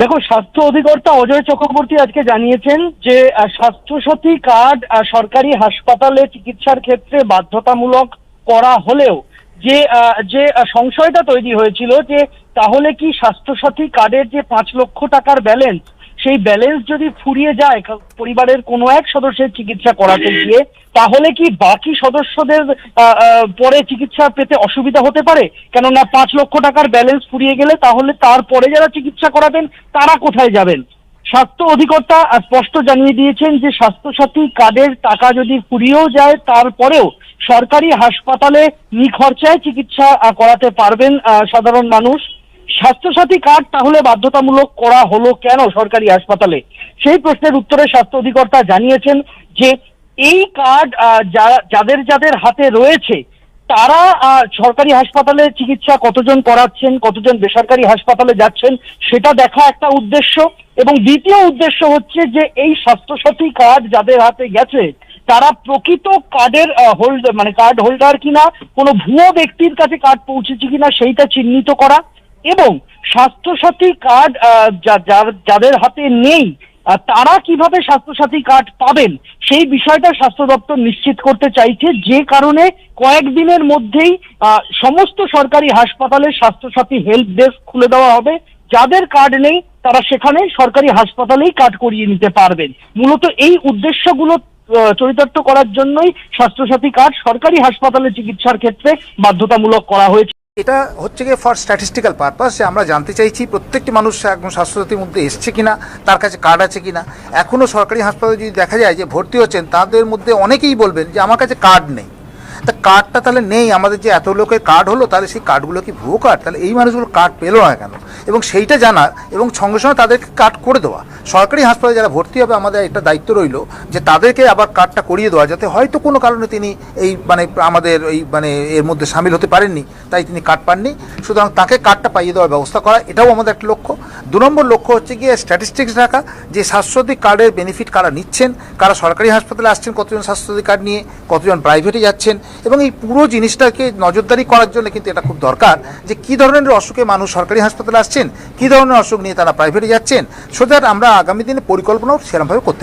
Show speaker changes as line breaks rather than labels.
দেখো, স্বাস্থ্য অধিকর্তা অজয় চক্রবর্তী আজকে জানিয়েছেন যে স্বাস্থ্যসাথী কার্ড সরকারি হাসপাতালে চিকিৎসার ক্ষেত্রে বাধ্যতামূলক করা হলেও যে যে সংশয়টা তৈরি হয়েছিল যে, তাহলে কি স্বাস্থ্যসাথী কার্ডের যে পাঁচ লক্ষ টাকার ব্যালেন্স সেই ব্যালেন্স যদি ফুরিয়ে যায় পরিবারের কোনো এক সদস্যের চিকিৎসা করাতে গিয়ে, তাহলে কি বাকি সদস্যদের পরে চিকিৎসা পেতে অসুবিধা হতে পারে? কেননা পাঁচ লক্ষ টাকার ব্যালেন্স ফুরিয়ে গেলে তাহলে তারপরে যারা চিকিৎসা করাবেন, তারা কোথায় যাবেন? স্বাস্থ্য অধিকর্তা স্পষ্ট জানিয়ে দিয়েছেন যে স্বাস্থ্যসাথী কার্ডের টাকা যদি ফুরিয়েও যায়, তারপরেও সরকারি হাসপাতালে নিখরচায় চিকিৎসা করাতে পারবেন সাধারণ মানুষ। স্বাস্থ্যসাথী কার্ড তাহলে বাধ্যতামূলক করা হলো কেন সরকারি হাসপাতালে? সেই প্রশ্নের উত্তরে স্বাস্থ্য অধিকর্তা জানিয়েছেন যে এই কার্ড যাদের যাদের হাতে রয়েছে, তারা সরকারি হাসপাতালে চিকিৎসা কতজন করাচ্ছেন, কতজন বেসরকারি হাসপাতালে যাচ্ছেন, সেটা দেখা একটা উদ্দেশ্য। এবং দ্বিতীয় উদ্দেশ্য হচ্ছে যে এই স্বাস্থ্যসাথী কার্ড যাদের হাতে গেছে, তারা প্রকৃত কার্ডের হোল্ড মানে কার্ড হোল্ডার কিনা, কোনো ভুয়ো ব্যক্তির কাছে কার্ড পৌঁছেছে কিনা, সেইটা চিহ্নিত করা। এবং স্বাস্থ্যসাথী কার্ড যাদের হাতে নেই তারা কীভাবে স্বাস্থ্যসাথী কার্ড পাবেন? সেই বিষয়টা স্বাস্থ্য দপ্তর নিশ্চিত করতে চাইছে। যে কারণে কয়েকদিনের মধ্যেই সমস্ত সরকারি হাসপাতালে স্বাস্থ্যসাথী হেল্প ডেস্ক খুলে দেওয়া হবে। যাদের কার্ড নেই, তারা সেখানে সরকারি হাসপাতালেই কার্ড করিয়ে নিতে পারবেন। মূলত এই উদ্দেশ্যগুলো চরিতার্থ করার জন্যই স্বাস্থ্যসাথী কার্ড সরকারি হাসপাতালে চিকিৎসার ক্ষেত্রে বাধ্যতামূলক করা হয়েছে।
এটা হচ্ছে গিয়ে ফর স্ট্যাটিস্টিক্যাল পারপাস যে আমরা জানতে চাইছি প্রত্যেকটি মানুষ একদম স্বাস্থ্যসাথীর মধ্যে এসছে কিনা, তার কাছে কার্ড আছে কিনা। এখনও সরকারি হাসপাতালে যদি দেখা যায় যে ভর্তি হচ্ছেন, তাদের মধ্যে অনেকেই বলবেন যে আমার কাছে কার্ড নেই। কার্ডটা তাহলে নেই। আমাদের যে এত লোকের কার্ড হলো, তাহলে সেই কার্ডগুলো কি ভুয়ো কার্ড তাহলে এই মানুষগুলো কার্ড পেল না কেন? এবং সেইটা জানা এবং সঙ্গে সঙ্গে তাদেরকে কার্ড করে দেওয়া। সরকারি হাসপাতালে যারা ভর্তি হবে, আমাদের একটা দায়িত্ব রইল যে তাদেরকে আবার কার্ডটা করিয়ে দেওয়া, যাতে হয়তো কোনো কারণে তিনি এই মানে আমাদের এই মানে এর মধ্যে সামিল হতে পারেননি, তাই তিনি কার্ড পাননি। সুতরাং তাকে কার্ডটা পাইয়ে দেওয়ার ব্যবস্থা করা, এটাও আমাদের একটা লক্ষ্য। দু নম্বর লক্ষ্য হচ্ছে গিয়ে স্ট্যাটিস্টিক্স রাখা, যে স্বাস্থ্যসাথী কার্ডের বেনিফিট কারা নিচ্ছেন, কারা সরকারি হাসপাতালে আসছেন, কতজন স্বাস্থ্যসাথী কার্ড নিয়ে, কতজন প্রাইভেটে যাচ্ছেন এবং এই পুরো জিনিসটাকে নজরদারি করার জন্য কিন্তু এটা খুব দরকার যে কি ধরনের অসুখে মানুষ সরকারি হাসপাতালে আসছেন, কি ধরনের অসুখ নিয়ে তারা প্রাইভেটে যাচ্ছেন সো দ্যাট আমরা আগামী দিনে পরিকল্পনাও সেরকমভাবে করতে